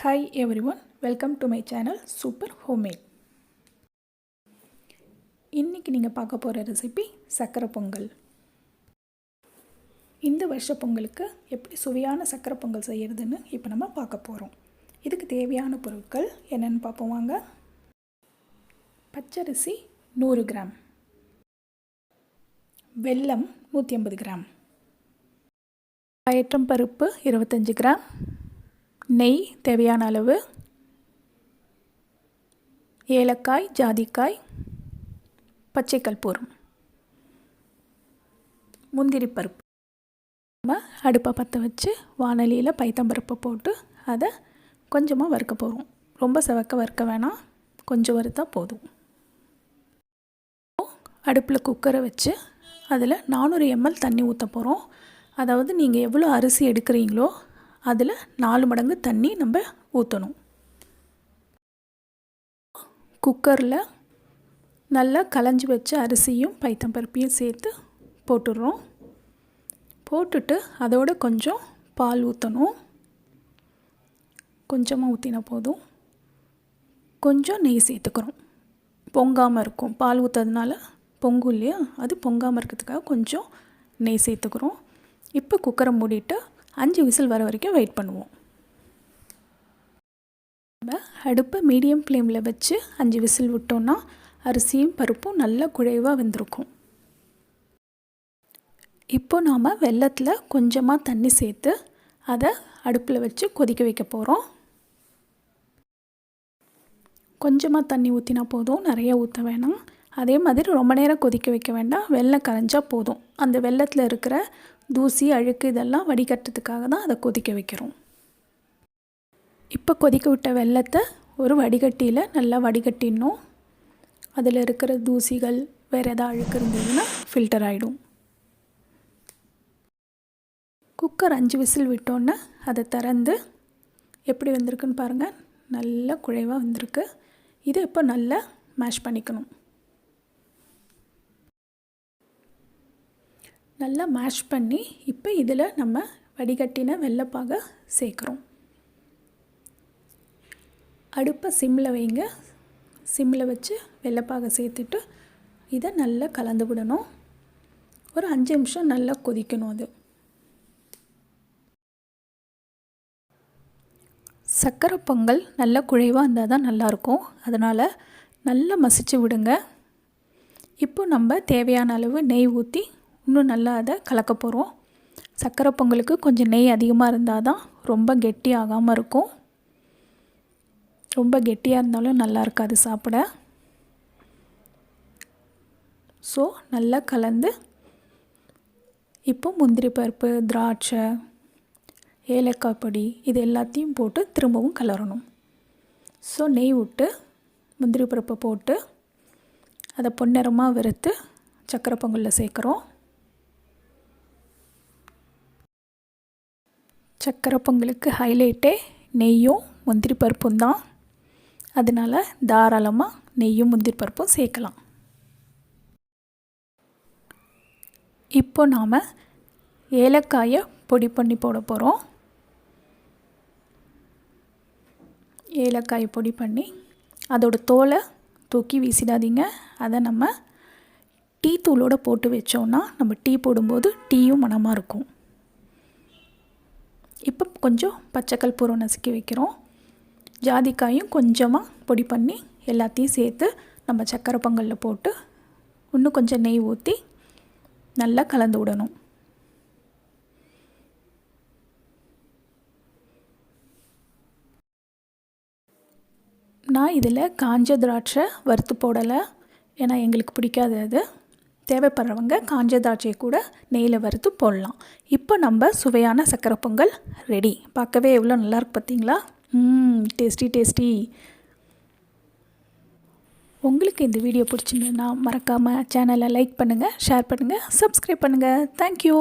Hi everyone welcome to my channel super homemade இன்றைக்கி நீங்கள் பார்க்க போகிற ரெசிபி சக்கரை பொங்கல். இந்த வருஷ பொங்கலுக்கு எப்படி சுவையான சக்கரை பொங்கல் செய்கிறதுன்னு இப்போ நம்ம பார்க்க போகிறோம் இதுக்கு தேவையான பொருட்கள் என்னென்னு பார்ப்போம் வாங்க. பச்சரிசி நூறு கிராம். வெல்லம் நூற்றி ஐம்பது கிராம். பயற்றம் பருப்பு இருபத்தஞ்சி கிராம். நெய் தேவையான அளவு. ஏலக்காய் ஜாதிக்காய் பச்சை கற்பூரம் முந்திரி பருப்பு. நம்ம அடுப்பை பற்ற வச்சு வானலியில் பைத்தம்பருப்பை போட்டு அதை கொஞ்சமாக வறுக்க போகிறோம் ரொம்ப செவக்க வறுக்க வேணாம். கொஞ்சம் வறுத்தா போதும். அடுப்பில் குக்கரை வச்சு அதில் நானூறு எம்எல் தண்ணி ஊற்ற போகிறோம் அதாவது நீங்கள் எவ்வளோ அரிசி எடுக்கிறீங்களோ அதில் நாலு மடங்கு தண்ணி நம்ம ஊற்றணும் குக்கரில் நல்லா களைஞ்சி வச்ச அரிசியும் பைத்தம்பருப்பையும் சேர்த்து போட்டுடுறோம். போட்டுட்டு அதோட கொஞ்சம் பால் ஊற்றணும் கொஞ்சமாக ஊற்றினா போதும். கொஞ்சம் நெய் சேர்த்துக்கிறோம். பொங்காமல் இருக்கும். பால் ஊற்றுறதுனால பொங்கும் இல்லையா? அது பொங்காமல் இருக்கிறதுக்காக கொஞ்சம் நெய் சேர்த்துக்கிறோம். இப்போ குக்கரை மூடிட்டு அஞ்சு விசில் வர வரைக்கும் வெயிட் பண்ணுவோம். நம்ம அடுப்பை மீடியம் ஃப்ளேமில் வச்சு அஞ்சு விசில் விட்டோன்னா அரிசியும் பருப்பும் நல்லா குழைவாக வெந்திருக்கும். இப்போ நாம் வெள்ளத்தில் கொஞ்சமாக தண்ணி சேர்த்து அதை அடுப்பில் வச்சு கொதிக்க வைக்க போகிறோம் கொஞ்சமாக தண்ணி ஊற்றினா போதும் நிறைய ஊற்ற வேணாம். அதே மாதிரி ரொம்ப நேரம் கொதிக்க வைக்க வேண்டாம். வெள்ளம் கரைஞ்சால் போதும். அந்த வெள்ளத்தில் இருக்கிற தூசி அழுக்கு இதெல்லாம் வடிகட்டுறதுக்காக தான் அதை கொதிக்க வைக்கிறோம். இப்போ கொதிக்க விட்ட வெள்ளத்தை ஒரு வடிகட்டியில் நல்லா வடிகட்டிடணும். அதில் இருக்கிற தூசிகள் வேறு எதாவது அழுக்கு இருந்ததுன்னா ஃபில்டர் ஆகிடும் குக்கர் அஞ்சு விசில் விட்டோன்னே அதை திறந்து எப்படி வந்திருக்குன்னு பாருங்கள் நல்லா குழைவாக வந்திருக்கு. இதை இப்போ நல்லா மேஷ் பண்ணிக்கணும். நல்லா மேஷ் பண்ணி இப்போ இதில் நம்ம வடிகட்டின வெள்ளைப்பாக சேர்க்குறோம். அடுப்பை சிம்மில் வைங்க. சிம்மில் வச்சு வெள்ளைப்பாக சேர்த்துட்டு இதை நல்லா கலந்து விடணும். ஒரு அஞ்சு நிமிஷம் நல்லா கொதிக்கணும் அது. சர்க்கரை பொங்கல் நல்லா குழைவாக இருந்தால் தான் நல்லாயிருக்கும் அதனால் நல்லா மசிச்சு விடுங்க. இப்போ நம்ம தேவையான அளவு நெய் ஊற்றி இன்னும் நல்லா அதை கலக்க போகிறோம் சர்க்கரை பொங்கலுக்கு கொஞ்சம் நெய் அதிகமாக இருந்தால் தான் ரொம்ப கெட்டி ஆகாமல் இருக்கும். ரொம்ப கெட்டியாக இருந்தாலும் நல்லா இருக்காது சாப்பிட. ஸோ நல்லா கலந்து இப்போ முந்திரி பருப்பு திராட்சை ஏலக்காய் பொடி இது எல்லாத்தையும் போட்டு திரும்பவும் கலரணும். ஸோ நெய் விட்டு முந்திரி பருப்பை போட்டு அதை பொன்னிறமாக வறுத்து சக்கரை பொங்கலில் சேர்க்குறோம். சக்கரை பொங்கலுக்கு ஹைலைட்டே நெய்யும் முந்திரி பருப்பும் தான். அதனால் தாராளமாக நெய்யும் முந்திரி பருப்பும் சேர்க்கலாம். இப்போ நாம் ஏலக்காயை பொடி பண்ணி போட போகிறோம் ஏலக்காயை பொடி பண்ணி அதோடய தோலை தூக்கி வீசிடாதீங்க. அதை நம்ம டீ தூளோடு போட்டு வச்சோன்னா நம்ம டீ போடும்போது டீயும் மனமாக இருக்கும். இப்போ கொஞ்சம் பச்சைக்கல் பூரம் நசுக்கி வைக்கிறோம். ஜாதிக்காயும் கொஞ்சமாக பொடி பண்ணி எல்லாத்தையும் சேர்த்து நம்ம சக்கரை பொங்கலில் போட்டு இன்னும் கொஞ்சம் நெய் ஊற்றி நல்லா கலந்து விடணும். நான் இதில் காஞ்ச திராட்சை வறுத்து போடலை. ஏன்னா எங்களுக்கு பிடிக்காது அது. தேவைப்படுறவங்க காஞ்ச திராட்சையை கூட நெய்யில் வறுத்து போடலாம். இப்போ நம்ம சுவையான சக்கரை பொங்கல் ரெடி பார்க்கவே எவ்வளோ நல்லாயிருக்கு பார்த்தீங்களா? டேஸ்டி டேஸ்டி உங்களுக்கு இந்த வீடியோ பிடிச்சிருந்ததுன்னா மறக்காமல் சேனலை லைக் பண்ணுங்கள் ஷேர் பண்ணுங்கள் சப்ஸ்கிரைப் பண்ணுங்கள் தேங்க்யூ